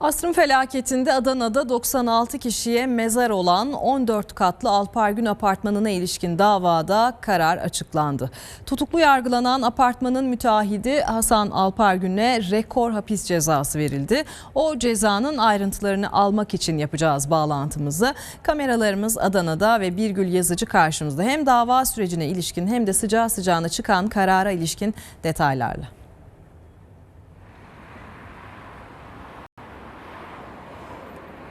Asrın felaketinde Adana'da 96 kişiye mezar olan 14 katlı Alpargün apartmanına ilişkin davada karar açıklandı. Tutuklu yargılanan apartmanın müteahhidi Hasan Alpargün'e rekor hapis cezası verildi. O cezanın ayrıntılarını almak için yapacağız bağlantımızı. Kameralarımız Adana'da ve Birgül Yazıcı karşımızda. Hem dava sürecine ilişkin hem de sıcağı sıcağına çıkan karara ilişkin detaylarla.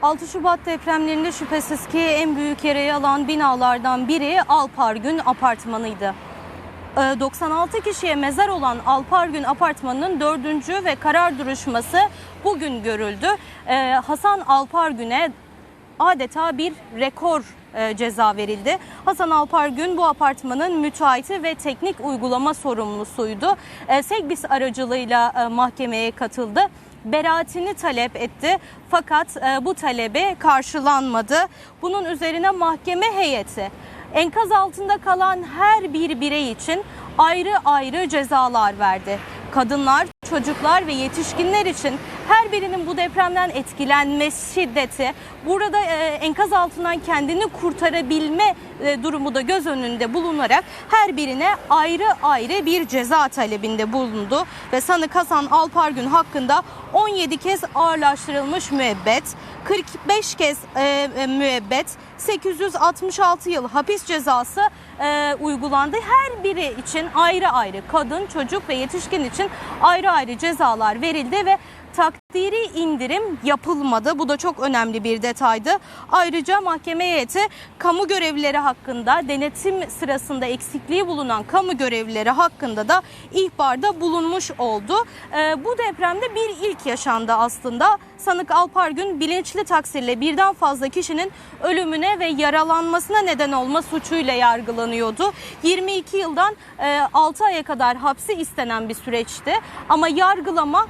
...6 Şubat depremlerinde şüphesiz ki en büyük yarayı alan binalardan biri Alpargün apartmanıydı. Ee, 96 kişiye mezar olan Alpargün apartmanının dördüncü ve karar duruşması bugün görüldü. Ee, Hasan Alpargün'e adeta bir rekor e, ceza verildi. Hasan Alpargün bu apartmanın müteahhiti ve teknik uygulama sorumlusuydu. E, Segbis aracılığıyla e, mahkemeye katıldı. Beraatini talep etti fakat e, bu talebe karşılanmadı. Bunun üzerine mahkeme heyeti enkaz altında kalan her bir birey için ayrı ayrı cezalar verdi. Kadınlar, çocuklar ve yetişkinler için her birinin bu depremden etkilenme şiddeti, burada e, enkaz altından kendini kurtarabilme e, durumu da göz önünde bulunarak her birine ayrı ayrı bir ceza talebinde bulundu ve sanık Hasan Alpargün hakkında 17 kez ağırlaştırılmış müebbet, 45 kez e, müebbet, 866 yıl hapis cezası e, uygulandı. Her biri için ayrı ayrı kadın, çocuk ve yetişkin için ayrı ayrı cezalar verildi ve takdiri indirim yapılmadı. Bu da çok önemli bir detaydı. Ayrıca mahkeme heyeti kamu görevlileri hakkında denetim sırasında eksikliği bulunan kamu görevlileri hakkında da ihbarda bulunmuş oldu. Ee, bu depremde bir ilk yaşandı aslında. Sanık Alpargün bilinçli taksirle birden fazla kişinin ölümüne ve yaralanmasına neden olma suçuyla yargılanıyordu. 22 yıldan 6 aya kadar hapsi istenen bir süreçti. Ama yargılama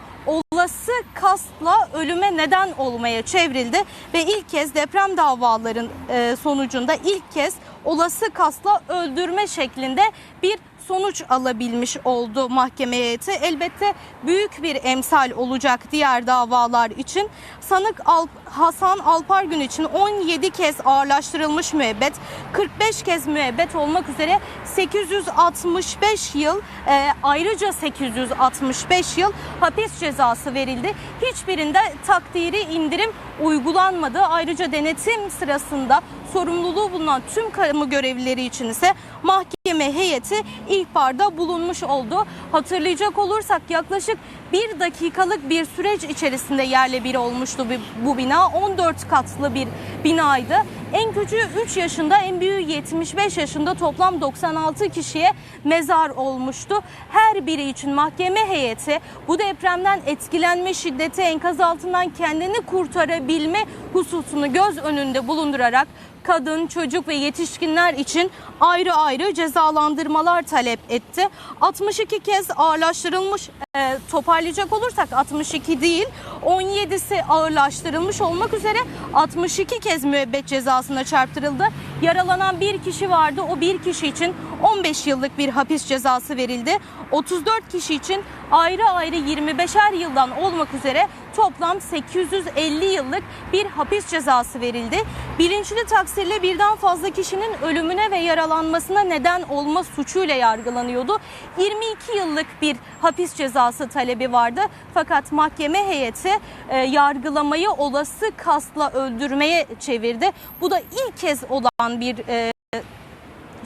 olası kastla ölüme neden olmaya çevrildi ve ilk kez deprem davaların e, sonucunda ilk kez olası kastla öldürme şeklinde bir sonuç alabilmiş oldu mahkeme heyeti. Elbette büyük bir emsal olacak diğer davalar için. Sanık Al Hasan Alpargün için 17 kez ağırlaştırılmış müebbet, 45 kez müebbet olmak üzere 865 yıl e, ayrıca 865 yıl hapis cezası verildi. Hiçbirinde takdiri indirim uygulanmadı. Ayrıca denetim sırasında sorumluluğu bulunan tüm kamu görevlileri için ise mahkeme heyeti ihbarda bulunmuş oldu. Hatırlayacak olursak yaklaşık bir dakikalık bir süreç içerisinde yerle bir olmuştu bu bina. 14 katlı bir binaydı. En küçüğü 3 yaşında, en büyüğü 75 yaşında toplam 96 kişiye mezar olmuştu. Her biri için mahkeme heyeti bu depremden etkilenme şiddeti enkaz altından kendini kurtarabilme hususunu göz önünde bulundurarak kadın, çocuk ve yetişkinler için ayrı ayrı cezalandırmalar talep etti. 62 kez ağırlaştırılmış e, toparlayacak olursak 62 değil 17'si ağırlaştırılmış olmak üzere 62 kez müebbet cezasına çarptırıldı. Yaralanan bir kişi vardı. O bir kişi için 15 yıllık bir hapis cezası verildi. 34 kişi için ayrı ayrı 25'er yıldan olmak üzere toplam 850 yıllık bir hapis cezası verildi. Bilinçli taksirle birden fazla kişinin ölümüne ve yaralanmasına neden olma suçuyla yargılanıyordu. 22 yıllık bir hapis cezası talebi vardı. Fakat mahkeme heyeti e, yargılamayı olası kasla öldürmeye çevirdi. Bu da ilk kez olan bir e,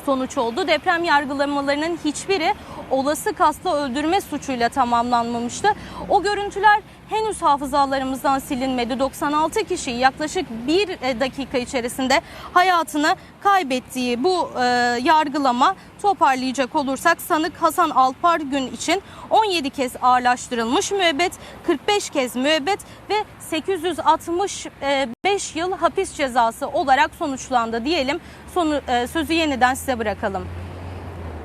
sonuç oldu. Deprem yargılamalarının hiçbiri olası kasla öldürme suçuyla tamamlanmamıştı. O görüntüler henüz hafızalarımızdan silinmedi. 96 kişi yaklaşık bir e, dakika içerisinde hayatını kaybettiği bu e, yargılama toparlayacak olursak sanık Hasan Alpar gün için 17 kez ağırlaştırılmış müebbet, 45 kez müebbet ve 865 yıl hapis cezası olarak sonuçlandı diyelim. Sonu, e, sözü yeniden size bırakalım.